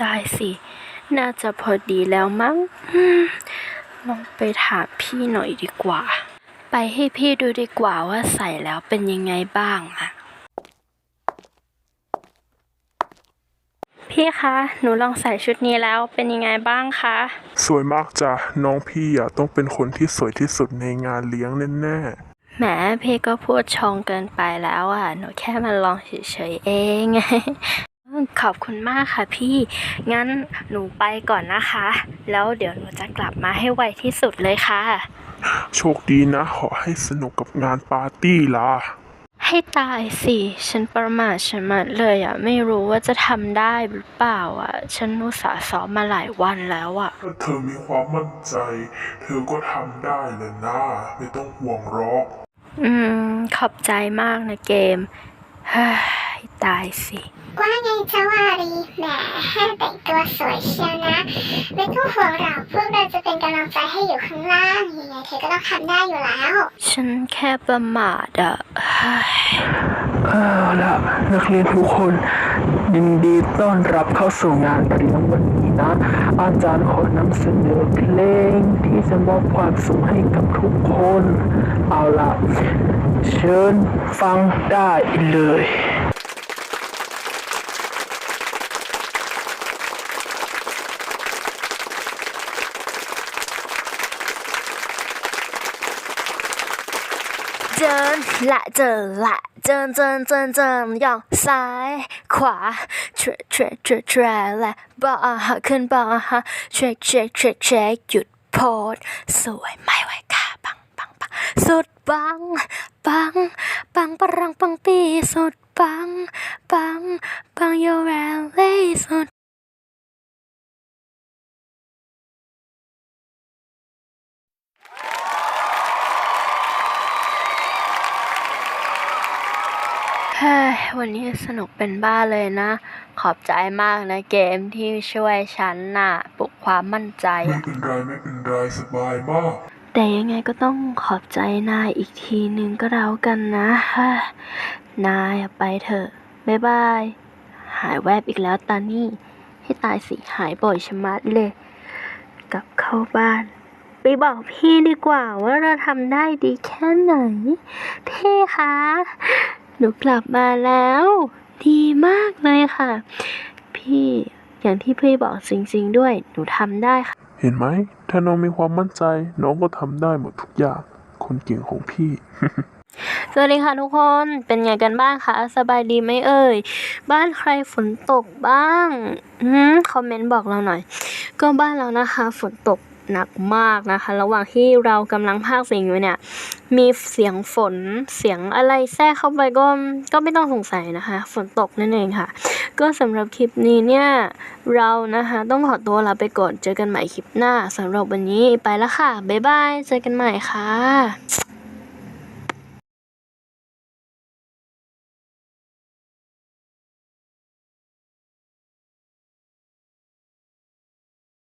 ได้สิ น่าจะพอดีแล้วมั้งอืมลองไปถามพี่หน่อยดีกว่า ไปให้พี่ดูดีกว่าว่าใส่แล้วเป็นยังไงบ้างอะพี่คะ หนูลองใส่ชุดนี้แล้วเป็นยังไงบ้างคะ สวยมากจ้ะน้องพี่อะต้องเป็นคนที่สวยที่สุดในงานเลี้ยงแน่แหมพี่ก็พูดชงเกินไปแล้วอะ หนูแค่มาลองเฉยๆเอง ขอบคุณมากค่ะพี่ งั้นหนูไปก่อนนะคะ แล้วเดี๋ยวหนูจะกลับมาให้ไวที่สุดเลยค่ะๆโชคดีนะ ขอให้สนุกกับงานปาร์ตี้ล่ะ ให้ตายสิ ฉันประมาทฉันมาเลยอะ ไม่รู้ว่าจะทำได้หรือเปล่าอะ ฉันอุตส่าห์ซ้อมมาหลายวันแล้วอะ ถ้าเธอมีความมั่นใจ เธอก็ทำได้เลยนะ ไม่ต้องห่วงหรอก อืม ขอบใจมากนะเกมเฮ้ยตายสิ ว่าไงจ้าวารีแหมแต่งตัวสวยเชียวนะ ไม่ต้องห่วงหรอกพวกเราจะเป็นกำลังใจให้อยู่ข้างล่างยังไงเธอก็ต้องทำได้อยู่แล้ว ฉันแค่ประมาทอะเฮ้ยเอาละนักเรียนทุกคนยินดีต้อนรับเข้าสู่งานเลี้ยงวันนี้นะ อาจารย์ขอนำเสนอเพลงที่จะมอบความสุขให้กับทุกคน เอาละเชิญฟังได้เลย เจินละเจินละเจินเจินเจินเจินย่องซ้ายขวาเทรเทรเทรเทรและบาร์ขึ้นบาร์เช็คเช็คเช็คเช็คหยุดโพสสวยไม่ไหวค่ะปังปังปังสุดปังปังปังปรังปังปีสุดปังปังปังโยแรลเลี่สุด ฮ้ยวันนี้สนุกเป็นบ้าเลยนะ ขอบใจมากนะเกมที่ช่วยฉันน่ะปลุกความมั่นใจไม่อะเป็นไรไม่เป็นไรสบายมาก แต่ยังไงก็ต้องขอบใจนายอีกทีหนึ่งก็แล้วกันนะเฮ้ยนายอะไปเถอะบ๊ายบาย หายแวบอีกแล้วตานี่ ให้ตายสิหายบ่อยชะมัดเลย กลับเข้าบ้าน ไปบอกพี่ดีกว่าว่าเราทำได้ดีแค่ไหน พี่คะ หนูกลับมาแล้ว ดีมากเลยค่ะ พี่อย่างที่พี่บอกจริงๆด้วย หนูทำได้ค่ะ เห็นไหม ถ้าน้องมีความมั่นใจ น้องก็ทำได้หมดทุกอย่าง คนเก่งของพี่ สวัสดีค่ะทุกคน เป็นไงกันบ้างคะ สบายดีไหมเอ่ย บ้านใครฝนตกบ้างอืมคอมเมนต์บอกเราหน่อย ก็บ้านเรานะคะ ฝนตก หนักมากนะคะ ระหว่างที่เรากำลังพากเสียงอยู่เนี่ย มีเสียงฝนเสียงอะไรแทรกเข้าไปก็ก็ไม่ต้องสงสัยนะคะ ฝนตกนั่นเองค่ะ ก็สำหรับคลิปนี้เนี่ย เรานะคะต้องขอตัวลาไปก่อนเจอกันใหม่คลิปหน้าสำหรับวันนี้ไปแล้วค่ะ บ๊ายบาย เจอกันใหม่ค่ะ